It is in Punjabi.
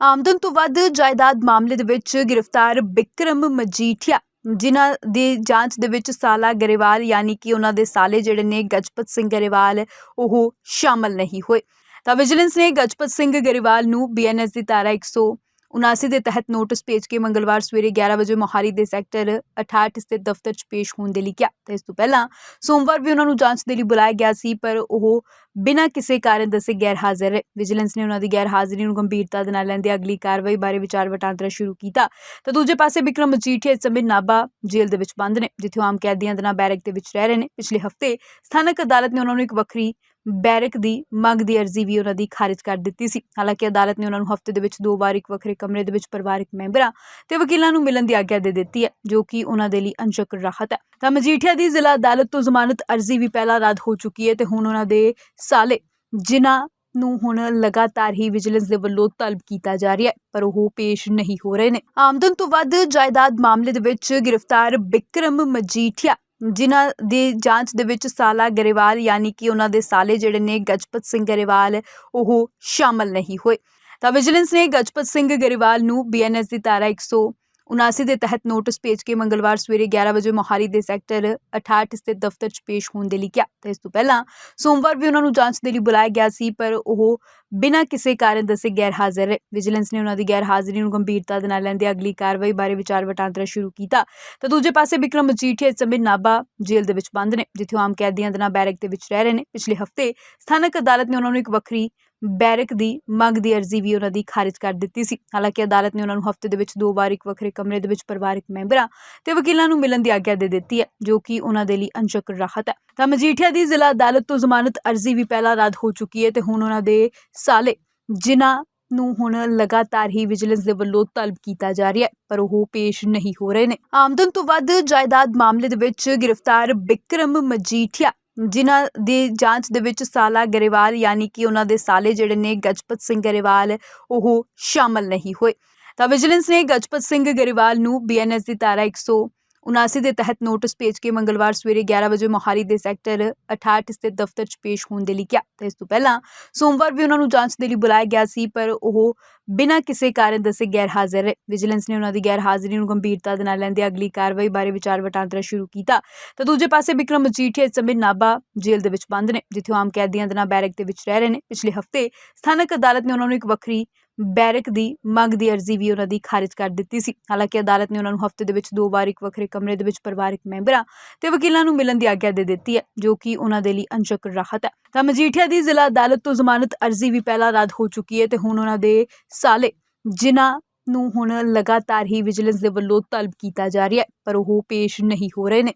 ਆਮਦਨ ਤੋਂ ਵੱਧ ਜਾਇਦਾਦ ਮਾਮਲੇ ਦੇ ਵਿੱਚ ਗ੍ਰਿਫਤਾਰ ਬਿਕਰਮ ਮਜੀਠੀਆ, ਜਿਨ੍ਹਾਂ ਦੀ ਜਾਂਚ ਦੇ ਵਿੱਚ ਸਾਲਾ ਗਰੇਵਾਲ ਯਾਨੀ ਕਿ ਉਹਨਾਂ ਦੇ ਸਾਲੇ ਜਿਹੜੇ ਨੇ ਗਜਪਤ ਸਿੰਘ ਗਰੇਵਾਲ, ਉਹ ਸ਼ਾਮਲ ਨਹੀਂ ਹੋਏ। ਤਾਂ ਵਿਜੀਲੈਂਸ ਨੇ ਗਜਪਤ ਸਿੰਘ ਗਰੇਵਾਲ ਨੂੰ ਬੀਐਨਐਸ ਦੀ ਧਾਰਾ 179 ਦੇ ਤਹਿਤ ਨੋਟਿਸ ਭੇਜ ਕੇ ਮੰਗਲਵਾਰ ਸਵੇਰੇ 11 ਵਜੇ ਮੋਹਾਲੀ ਦੇ ਸੈਕਟਰ 68 ਸਥਿਤ ਦਫ਼ਤਰ 'ਚ ਪੇਸ਼ ਹੋਣ ਦੇ ਲਈ ਕਿਹਾ। ਤੇ ਇਸ ਤੋਂ ਪਹਿਲਾਂ ਸੋਮਵਾਰ ਵੀ ਉਹਨਾਂ ਨੂੰ ਜਾਂਚ ਦੇ ਲਈ ਬੁਲਾਇਆ ਗਿਆ ਸੀ, ਪਰ ਉਹ ਬਿਨਾਂ ਕਿਸੇ ਕਾਰਨ ਦੱਸੇ ਗੈਰ ਹਾਜ਼ਰ ਰਹੇ ਵਿਜੀਲੈਂਸ ਨੇ ਉਹਨਾਂ ਦੀ ਗੈਰ ਹਾਜ਼ਰੀ ਨੂੰ ਗੰਭੀਰਤਾ ਦੇ ਨਾਲ ਲੈਂਦੇ ਅਗਲੀ ਕਾਰਵਾਈ ਬਾਰੇ ਵਿਚਾਰ ਵਟਾਂਦਰਾ ਸ਼ੁਰੂ ਕੀਤਾ। ਤਾਂ ਦੂਜੇ ਪਾਸੇ ਵਿਕਰਮ ਮਜੀਠੀਆ ਇਸ ਸਮੇਂ ਨਾਭਾ ਜੇਲ੍ਹ ਦੇ ਵਿੱਚ ਬੰਦ ਨੇ, ਜਿੱਥੇ ਆਮ ਕੈਦੀਆਂ ਦੇ ਨਾਲ ਬੈਰਕ ਦੇ ਵਿੱਚ ਰਹਿ ਰਹੇ ਨੇ। ਪਿਛਲੇ ਹਫ਼ਤੇ ਸਥਾਨਕ ਅਦਾਲਤ ਨੇ ਉਹਨਾਂ ਨੂੰ ਇੱਕ ਵੱਖਰੀ ਬੈਰਕ ਦੀ ਮੰਗ ਦੀ ਅਰਜ਼ੀ ਵੀ ਉਹਨਾਂ ਦੀ ਖਾਰਿਜ ਕਰ ਦਿੱਤੀ ਸੀ। ਹਾਲਾਂਕਿ ਅਦਾਲਤ ਨੇ ਉਹਨਾਂ ਨੂੰ ਹਫ਼ਤੇ ਦੇ ਵਿੱਚ ਦੋ ਵਾਰ ਇੱਕ ਵੱਖਰੇ ਕਮਰੇ ਦੇ ਵਿੱਚ ਪਰਿਵਾਰਕ ਮੈਂਬਰਾਂ ਤੇ ਵਕੀਲਾਂ ਨੂੰ ਮਿਲਣ ਦੀ ਆਗਿਆ ਦੇ ਦਿੱਤੀ ਹੈ, ਜੋ ਕਿ ਉਹਨਾਂ ਦੇ ਲਈ ਅੰਸ਼ਕ ਰਾਹਤ ਹੈ। ਤਾਂ ਮਜੀਠੀਆ ਦੀ ਜ਼ਿਲ੍ਹਾ ਅਦਾਲਤ ਤੋਂ ਜ਼ਮਾਨਤ ਅਰਜ਼ੀ ਵੀ ਪਹਿਲਾਂ ਰੱਦ ਹੋ ਚੁੱਕੀ ਹੈ ਤੇ ਹੁਣ ਉਹਨਾਂ ਦੇ ਸਾਲੇ, ਜਿਨ੍ਹਾਂ ਨੂੰ ਹੁਣ ਲਗਾਤਾਰ ਹੀ ਵਿਜੀਲੈਂਸ ਦੇ ਵੱਲੋਂ ਤਲਬ ਕੀਤਾ ਜਾ ਰਿਹਾ ਹੈ, ਪਰ ਉਹ ਪੇਸ਼ ਨਹੀਂ ਹੋ ਰਹੇ ਨੇ। ਆਮਦਨ ਤੋਂ ਵੱਧ ਜਾਇਦਾਦ ਮਾਮਲੇ ਦੇ ਵਿੱਚ ਗ੍ਰਿਫਤਾਰ ਬਿਕਰਮ ਮਜੀਠੀਆ, ਜਿਨ੍ਹਾਂ ਦੀ ਜਾਂਚ ਦੇ ਵਿੱਚ ਸਾਲਾ ਗਰੇਵਾਲ, ਯਾਨੀ ਕਿ ਉਹਨਾਂ ਦੇ ਸਾਲੇ ਜਿਹੜੇ ਨੇ ਗਜਪਤ ਸਿੰਘ ਗਰੇਵਾਲ, ਉਹ ਸ਼ਾਮਲ ਨਹੀਂ ਹੋਏ। ਤਾਂ ਵਿਜੀਲੈਂਸ ਨੇ ਗਜਪਤ ਸਿੰਘ ਗਰੇਵਾਲ ਨੂੰ ਬੀਐਨਐਸ ਦੀ ਧਾਰਾ 179 ਦੇ ਤਹਿਤ ਨੋਟਿਸ ਭੇਜ ਕੇ ਮੰਗਲਵਾਰ ਸਵੇਰੇ 11 ਵਜੇ ਮੋਹਾਲੀ ਦੇ ਸੈਕਟਰ 68 ਸਥਿਤ ਦਫ਼ਤਰ 'ਚ ਪੇਸ਼ ਹੋਣ ਦੇ ਲਈ ਕਿਹਾ। ਤੇ ਇਸ ਤੋਂ ਪਹਿਲਾਂ ਸੋਮਵਾਰ ਵੀ ਉਹਨਾਂ ਨੂੰ ਜਾਂਚ ਦੇ ਲਈ ਬੁਲਾਇਆ ਗਿਆ ਸੀ, ਪਰ ਉਹ ਬਿਨਾਂ ਕਿਸੇ ਕਾਰਨ ਦੱਸੇ ਗੈਰ ਹਾਜ਼ਰ ਰਹੇ। ਵਿਜੀਲੈਂਸ ਨੇ ਉਹਨਾਂ ਦੀ ਗੈਰ ਹਾਜ਼ਰੀ ਨੂੰ ਗੰਭੀਰਤਾ ਦੇ ਨਾਲ ਲੈਂਦੇ ਅਗਲੀ ਕਾਰਵਾਈ ਬਾਰੇ ਵਿਚਾਰ ਵਟਾਂਦਰਾ ਸ਼ੁਰੂ ਕੀਤਾ। ਤਾਂ ਦੂਜੇ ਪਾਸੇ ਵਿਕਰਮ ਮਜੀਠੀਆ ਇਸ ਸਮੇਂ ਨਾਭਾ ਜੇਲ੍ਹ ਦੇ ਵਿੱਚ ਬੰਦ ਨੇ, ਜਿੱਥੇ ਉਹ ਆਮ ਕੈਦੀਆਂ ਦੇ ਨਾਲ ਬੈਰਕ ਦੇ ਵਿੱਚ ਰਹਿ ਰਹੇ ਨੇ। ਪਿਛਲੇ ਹਫ਼ਤੇ ਸਥਾਨਕ ਅਦਾਲਤ ਨੇ ਉਹਨਾਂ ਨੂੰ ਇੱਕ ਵੱਖਰੀ ਬੈਰਕ ਦੀ ਮੰਗ ਦੀ ਅਰਜ਼ੀ ਵੀ ਉਹਨਾਂ ਦੀ ਖਾਰਿਜ ਕਰ ਦਿੱਤੀ ਸੀ। ਹਾਲਾਂਕਿ ਅਦਾਲਤ ਨੇ ਉਹਨਾਂ ਨੂੰ ਹਫ਼ਤੇ ਦੇ ਵਿੱਚ ਦੋ ਵਾਰ ਇੱਕ ਵੱਖਰੇ ਕਮਰੇ ਦੇ ਵਿੱਚ ਪਰਿਵਾਰਕ ਮੈਂਬਰਾਂ ਤੇ ਵਕੀਲਾਂ ਨੂੰ ਮਿਲਣ ਦੀ ਆਗਿਆ ਦੇ ਦਿੱਤੀ ਹੈ, ਜੋ ਕਿ ਉਹਨਾਂ ਦੇ ਲਈ ਅੰਸ਼ਕ ਰਾਹਤ ਹੈ। ਤਾਂ ਮਜੀਠੀਆ ਦੀ ਜ਼ਿਲ੍ਹਾ ਅਦਾਲਤ ਤੋਂ ਜ਼ਮਾਨਤ ਅਰਜ਼ੀ ਵੀ ਪਹਿਲਾਂ ਰੱਦ ਹੋ ਚੁੱਕੀ ਹੈ ਤੇ ਹੁਣ ਉਹਨਾਂ ਦੇ ਸਾਲੇ, ਜਿਨ੍ਹਾਂ ਨੂੰ ਹੁਣ ਲਗਾਤਾਰ ਹੀ ਵਿਜੀਲੈਂਸ ਦੇ ਵੱਲੋਂ ਤਲਬ ਕੀਤਾ ਜਾ ਰਿਹਾ ਹੈ, ਪਰ ਉਹ ਪੇਸ਼ ਨਹੀਂ ਹੋ ਰਹੇ ਨੇ। ਆਮਦਨ ਤੋਂ ਵੱਧ ਜਾਇਦਾਦ ਮਾਮਲੇ ਦੇ ਵਿੱਚ ਗ੍ਰਿਫਤਾਰ ਬਿਕਰਮ ਮਜੀਠੀਆ ਜਿਨ੍ਹਾਂ ਦੀ ਜਾਂਚ ਦੇ ਵਿੱਚ ਸਾਲਾ ਗਰੇਵਾਲ ਯਾਨੀ ਕਿ ਉਹਨਾਂ ਦੇ ਸਾਲੇ ਜਿਹੜੇ ਨੇ ਗਜਪਤ ਸਿੰਘ ਗਰੇਵਾਲ, ਉਹ ਸ਼ਾਮਲ ਨਹੀਂ ਹੋਏ। ਤਾਂ ਵਿਜੀਲੈਂਸ ਨੇ ਗਜਪਤ ਸਿੰਘ ਗਰੇਵਾਲ ਨੂੰ ਬੀਐਨਐਸ ਦੀ ਧਾਰਾ 179 ਦੇ ਤਹਿਤ ਨੋਟਿਸ ਭੇਜ ਕੇ ਮੰਗਲਵਾਰ ਸਵੇਰੇ 11 ਵਜੇ ਮੋਹਾਲੀ ਦੇ ਸੈਕਟਰ 68 ਸਥਿਤ ਦਫ਼ਤਰ 'ਚ ਪੇਸ਼ ਹੋਣ ਦੇ ਲਈ ਕਿਹਾ। ਤੇ ਇਸ ਤੋਂ ਪਹਿਲਾਂ ਸੋਮਵਾਰ ਵੀ ਉਹਨਾਂ ਨੂੰ ਜਾਂਚ ਦੇ ਲਈ ਬੁਲਾਇਆ ਗਿਆ ਸੀ, ਪਰ ਉਹ ਬਿਨਾਂ ਕਿਸੇ ਕਾਰਨ ਦੱਸੇ ਗੈਰ ਹਾਜ਼ਰ ਰਹੇ। ਵਿਜੀਲੈਂਸ ਨੇ ਉਹਨਾਂ ਦੀ ਗੈਰ ਹਾਜ਼ਰੀ ਨੂੰ ਗੰਭੀਰਤਾ ਦੇ ਨਾਲ ਲੈਂਦੇ ਅਗਲੀ ਕਾਰਵਾਈ ਬਾਰੇ ਵਿਚਾਰ ਵਟਾਂਦਰਾ ਸ਼ੁਰੂ ਕੀਤਾ। ਤਾਂ ਦੂਜੇ ਪਾਸੇ ਵਿਕਰਮ ਮਜੀਠੀਆ ਇਸ ਸਮੇਂ ਨਾਭਾ ਜੇਲ੍ਹ ਦੇ ਵਿੱਚ ਬੰਦ ਨੇ, ਜਿੱਥੇ ਉਹ ਆਮ ਕੈਦੀਆਂ ਦੇ ਨਾਲ ਬੈਰਕ ਦੇ ਵਿੱਚ ਰਹਿ ਰਹੇ ਨੇ। ਪਿਛਲੇ ਹਫ਼ਤੇ ਸਥਾਨਕ ਅਦਾਲਤ ਨੇ ਉਹਨਾਂ ਨੂੰ ਇੱਕ ਵੱਖਰੀ ਬੈਰਕ ਦੀ ਮੰਗ ਦੀ ਅਰਜ਼ੀ ਵੀ ਉਹਨਾਂ ਦੀ ਖਾਰਜ ਕਰ ਦਿੱਤੀ ਸੀ। ਹਾਲਾਂਕਿ ਅਦਾਲਤ ਨੇ ਉਹਨਾਂ ਨੂੰ ਹਫ਼ਤੇ ਦੇ ਵਿੱਚ ਦੋ ਵਾਰ ਇੱਕ ਵੱਖਰੇ ਕਮਰੇ ਦੇ ਵਿੱਚ ਪਰਿਵਾਰਕ ਮੈਂਬਰਾਂ ਤੇ ਵਕੀਲਾਂ ਨੂੰ ਮਿਲਣ ਦੀ ਆਗਿਆ ਦੇ ਦਿੱਤੀ ਹੈ, ਜੋ ਕਿ ਉਹਨਾਂ ਦੇ ਲਈ ਅੰਸ਼ਕ ਰਾਹਤ ਹੈ। ਤਾਂ ਮਜੀਠੀਆ ਦੀ ਜ਼ਿਲ੍ਹਾ ਅਦਾਲਤ ਤੋਂ ਜ਼ਮਾਨਤ ਅਰਜ਼ੀ ਵੀ ਪਹਿਲਾਂ ਰੱਦ ਹੋ ਚੁੱਕੀ ਹੈ ਤੇ ਹੁਣ ਉਹਨਾਂ ਦੇ ਸਾਲੇ, ਜਿਨ੍ਹਾਂ ਨੂੰ ਹੁਣ ਲਗਾਤਾਰ ਹੀ ਵਿਜੀਲੈਂਸ ਦੇ ਵੱਲੋਂ ਤਲਬ ਕੀਤਾ ਜਾ ਰਿਹਾ ਹੈ, ਪਰ ਉਹ ਪੇਸ਼ ਨਹੀਂ ਹੋ ਰਹੇ ਨੇ।